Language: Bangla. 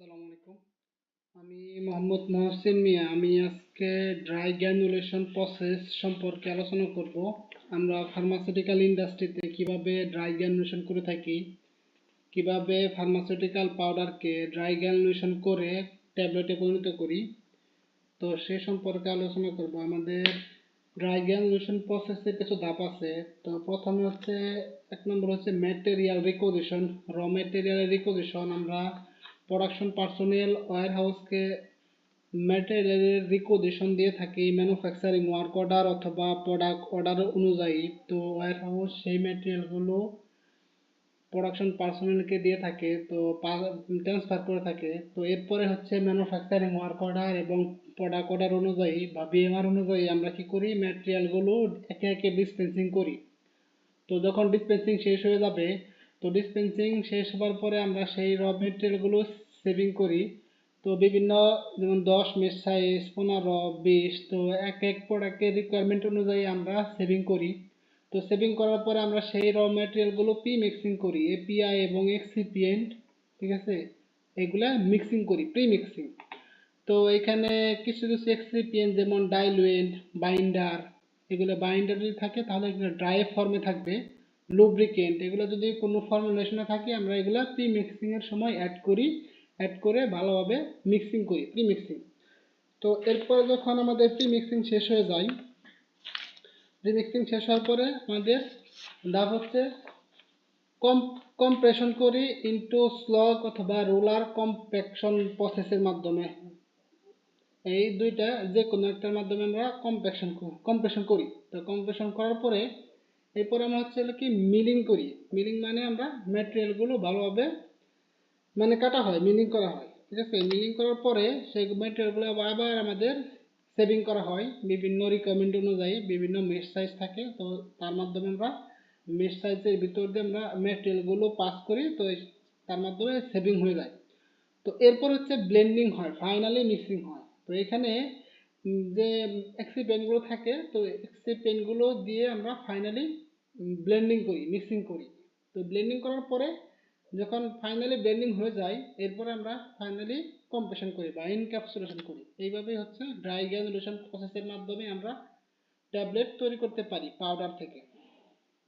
আসসালামু আলাইকুম। আমি মোহাম্মদ মহসিন মিয়া। আমি আজকে ড্রাই গ্র্যানুলেশন প্রসেস সম্পর্কে আলোচনা করব। আমরা ফার্মাসিউটিক্যাল ইন্ডাস্ট্রিতে কীভাবে ড্রাই গ্র্যানুলেশন করে থাকি, কীভাবে ফার্মাসিউটিক্যাল পাউডারকে ড্রাই গ্র্যানুলেশন করে ট্যাবলেটে পরিণত করি, তো সে সম্পর্কে আলোচনা করব। আমাদের ড্রাই গ্র্যানুলেশন প্রসেসের কিছু ধাপ আছে। তো প্রথমে হচ্ছে, এক নম্বর হচ্ছে ম্যাটেরিয়াল রিকোজিশন র ম্যাটেরিয়ালের রিকোজিশন আমরা প্রোডাকশন পার্সোনেল ওয়ার হাউসকে ম্যাটেরিয়ালের রিকোজিশন দিয়ে থাকি ম্যানুফ্যাকচারিং ওয়ার্ক অর্ডার অথবা প্রোডাক্ট অর্ডার অনুযায়ী। তো ওয়ার হাউস সেই ম্যাটেরিয়ালগুলো প্রোডাকশন পার্সোনেলকে দিয়ে থাকে, তো ট্রান্সফার করে থাকে। তো এরপরে হচ্ছে ম্যানুফ্যাকচারিং ওয়ার্ক অর্ডার এবং প্রোডাক্ট অর্ডার অনুযায়ী বা বিএমআর অনুযায়ী আমরা কি করি? ম্যাটেরিয়ালগুলো একে একে ডিসপেন্সিং করি। তো যখন ডিসপেন্সিং শেষ হয়ে যাবে তো ডিসপেন্সিং শেষ হওয়ার পরে আমরা সেই র মেটেরিয়ালগুলো সেভিং করি। তো বিভিন্ন, যেমন দশ মেস সাইজ পনেরো, বিশ, তো এক এক প্রোডাক্টের রিকোয়ারমেন্ট অনুযায়ী আমরা সেভিং করি। তো সেভিং করার পরে আমরা সেই র মেটেরিয়ালগুলো পি মিক্সিং করি এপিআই এবং এক্সিপিয়েন্ট ঠিক আছে? এগুলা মিক্সিং করি প্রি মিক্সিং তো এখানে কিছু কিছু এক্সিপিয়েন্ট যেমন ডাইলুয়েন্ট বাইন্ডার এগুলো বাইন্ডার যদি থাকে তাহলে এগুলো ড্রাই ফর্মে থাকবে। লুব্রিকেন্ট এগুলো যদি কোনো ফর্মুলেশনে থাকে, আমরা এগুলো প্রি মিক্সিং এর সময় অ্যাড করি অ্যাড করে ভালোভাবে মিক্সিং করি প্রি মিক্সিং তো এরপরে যখন আমাদের প্রি মিক্সিং শেষ হয়ে যায় প্রি মিক্সিং শেষ হওয়ার পরে আমাদের ধাপ হচ্ছে কম কম্প্রেশন করি ইনটু স্লগ অথবা রোলার কম্প্যাকশন প্রসেসের মাধ্যমে। এই দুইটা যে কোনো একটার মাধ্যমে আমরা কম্প্যাকশন কম্প্রেশন করি। তো কম্প্রেশন করার পরে এরপর আমরা হচ্ছে কি মিলিং করি। মিলিং মানে আমরা ম্যাটেরিয়ালগুলো ভালোভাবে মানে কাটা হয়, মিলিং করা হয়, ঠিক আছে? মিলিং করার পরে সেই ম্যাটেরিয়ালগুলো আবার আমাদের সেভিং করা হয়। বিভিন্ন রিকোয়ারমেন্ট অনুযায়ী বিভিন্ন মেশ সাইজ থাকে, তো তার মাধ্যমে আমরা মেশ সাইজের ভিতর দিয়ে আমরা ম্যাটেরিয়ালগুলো পাস করি, তো তার মাধ্যমে সেভিং হয়ে যায়। তো এরপর হচ্ছে ব্লেন্ডিং হয় ফাইনালি মিক্সিং হয়। তো এখানে যে এক্সিপেন্টগুলো থাকে, তো এক্সিপেন্টগুলো দিয়ে আমরা ফাইনালি ব্লেন্ডিং করি মিক্সিং করি। তো ব্লেন্ডিং করার পরে যখন ফাইনালি ব্লেন্ডিং হয়ে যায়, এরপরে আমরা ফাইনালি কম্প্রেশন করি বা ইনক্যাপসুলেশন করি। এইভাবেই হচ্ছে ড্রাই গ্রানুলেশন প্রসেসের মাধ্যমে আমরা ট্যাবলেট তৈরি করতে পারি পাউডার থেকে।